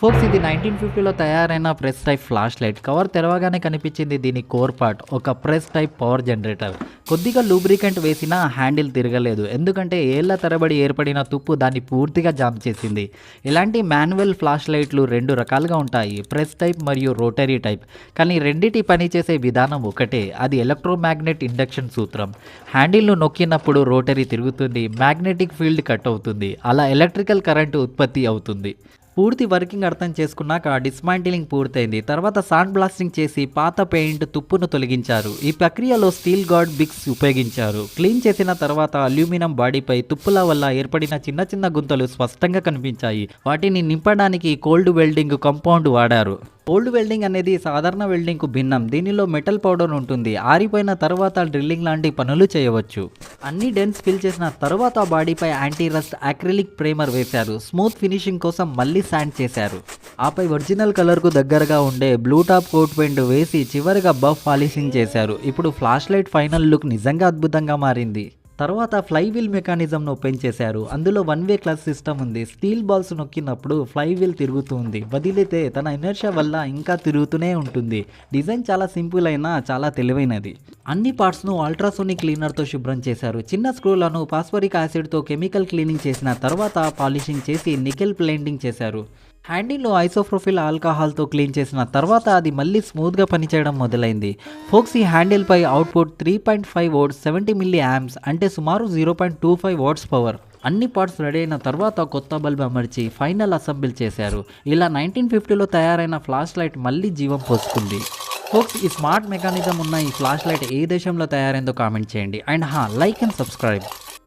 Folks ఇది nineteen ఫిఫ్టీలో తయారైన press type flash light. Cover తెరవగానే కనిపించింది దీని కోర్ పార్ట్ ఒక ప్రెస్ టైప్ పవర్ జనరేటర్. కొద్దిగా లూబ్రికెంట్ వేసినా హ్యాండిల్ తిరగలేదు. ఎందుకంటే ఏళ్ళ తరబడి ఏర్పడిన తుప్పు దాన్ని పూర్తిగా జామ్ చేసింది. ఇలాంటి మాన్యువల్ ఫ్లాష్ లైట్లు రెండు రకాలుగా ఉంటాయి ప్రెస్ టైప్ మరియు రోటరీ టైప్. కానీ రెండిటి పనిచేసే విధానం ఒకటే అది ఎలక్ట్రోమాగ్నెట్ ఇండక్షన్ సూత్రం. హ్యాండిల్ను నొక్కినప్పుడు రోటరీ తిరుగుతుంది మ్యాగ్నెటిక్ ఫీల్డ్ కట్ అవుతుంది అలా ఎలక్ట్రికల్ కరెంటు ఉత్పత్తి అవుతుంది. పూర్తి వర్కింగ్ అర్థం చేసుకున్నాక డిస్మాంటిలింగ్ పూర్తయింది. తర్వాత సాండ్ బ్లాస్టింగ్ చేసి పాత పెయింట్ తుప్పును తొలగించారు. ఈ ప్రక్రియలో స్టీల్ గార్డ్ బిక్స్ ఉపయోగించారు. క్లీన్ చేసిన తర్వాత అల్యూమినియం బాడీపై తుప్పుల వల్ల ఏర్పడిన చిన్న చిన్న గుంతలు స్పష్టంగా కనిపించాయి. వాటిని నింపడానికి కోల్డ్ వెల్డింగ్ కంపౌండ్ వాడారు. ఓల్డ్ వెల్డింగ్ అనేది సాధారణ వెల్డింగ్కు భిన్నం. దీనిలో మెటల్ పౌడర్ ఉంటుంది. ఆరిపోయిన తర్వాత డ్రిల్లింగ్ లాంటి పనులు చేయవచ్చు. అన్ని డెన్స్ ఫిల్ చేసిన తర్వాత బాడీపై యాంటీ రస్ట్ అక్రిలిక్ ప్రేమర్ వేశారు. స్మూత్ ఫినిషింగ్ కోసం మళ్ళీ శాండ్ చేశారు. ఆపై ఒరిజినల్ కలర్కు దగ్గరగా ఉండే బ్లూ టాప్ కోట్ పెయింట్ వేసి చివరిగా బఫ్ పాలిషింగ్ చేశారు. ఇప్పుడు ఫ్లాష్ లైట్ ఫైనల్ లుక్ నిజంగా అద్భుతంగా మారింది. తర్వాత ఫ్లై వీల్ మెకానిజంను ఓపెన్ చేశారు. అందులో వన్ వే క్లచ్ సిస్టమ్ ఉంది. స్టీల్ బాల్స్ నొక్కినప్పుడు ఫ్లై వీల్ తిరుగుతుంది. వదిలితే తన ఇనర్షియా వల్ల ఇంకా తిరుగుతూనే ఉంటుంది. డిజైన్ చాలా సింపుల్ అయినా చాలా తెలివైనది. అన్ని పార్ట్స్ను అల్ట్రాసోనిక్ క్లీనర్తో శుభ్రం చేశారు. చిన్న స్క్రూలను పాస్పరిక్ యాసిడ్తో కెమికల్ క్లీనింగ్ చేసిన తర్వాత పాలిషింగ్ చేసి నికెల్ ప్లెండింగ్ చేశారు. హ్యాండిల్లో ఐసోప్రోఫిల్ ఆల్కహాల్తో క్లీన్ చేసిన తర్వాత అది మళ్ళీ స్మూత్గా పనిచేయడం మొదలైంది. ఫోక్స్ ఈ హ్యాండిల్పై output three point five volts seventy milli amps అంటే సుమారు zero point two five watts power. అన్ని పార్ట్స్ రెడీ అయిన తర్వాత కొత్త బల్బ్ అమర్చి ఫైనల్ అసెంబ్ల్ చేశారు. ఇలా నైన్టీన్ ఫిఫ్టీలో తయారైన ఫ్లాష్ లైట్ మళ్ళీ జీవం పోసుకుంది. ఫోక్స్ ఈ స్మార్ట్ మెకానిజం ఉన్న ఈ ఫ్లాష్ లైట్ ఏ దేశంలో తయారైందో కామెంట్ చేయండి. అండ్ హా లైక్ అండ్ సబ్స్క్రైబ్.